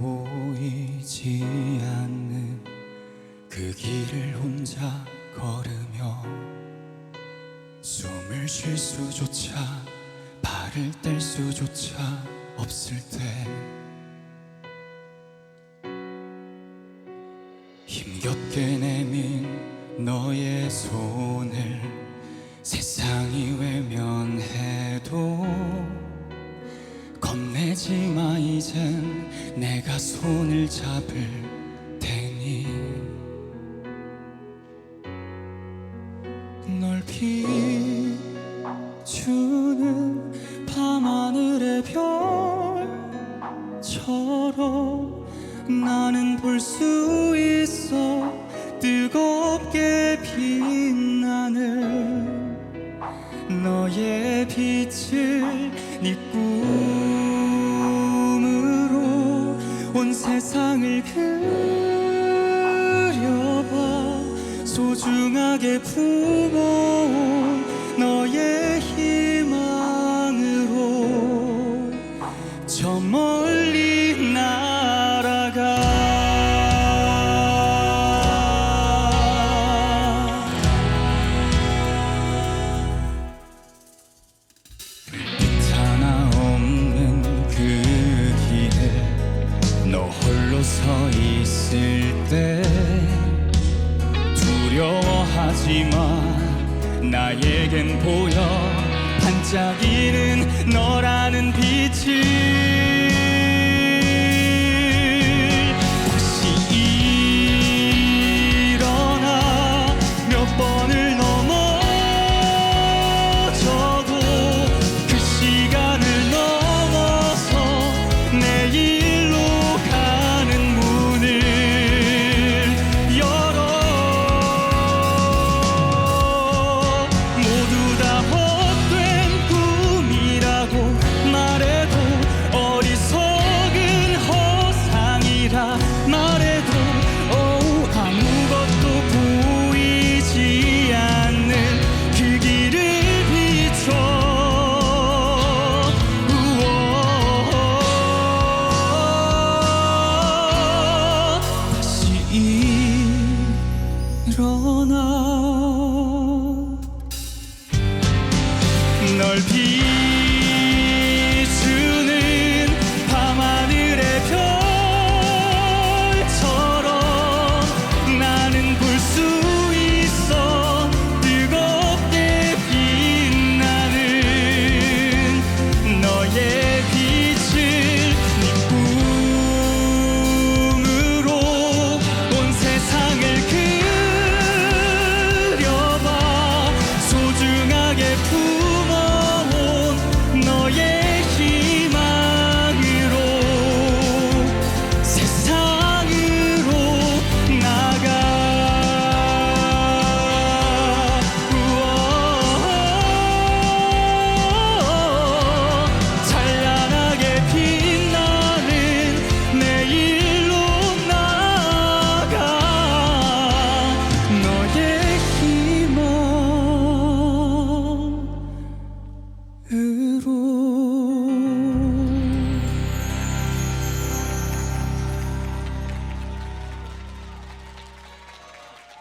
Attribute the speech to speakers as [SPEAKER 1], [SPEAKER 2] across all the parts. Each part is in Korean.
[SPEAKER 1] 보이지 않는 그 길을 혼자 걸으며 숨을 쉴 수조차 발을 뗄 수조차 없을 때 힘겹게 내민 너의 손을 세상이 외면 내가 손을 잡을 테니 널 비추는 밤하늘의 별처럼 나는 볼 수 있어 뜨겁게 빛나는 너의 빛을 네꿈 온 세상을 그려봐. 소중하게 품어 하지 마. 나에겐 보여. 반짝이는 너라는 빛을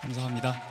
[SPEAKER 1] 감사합니다.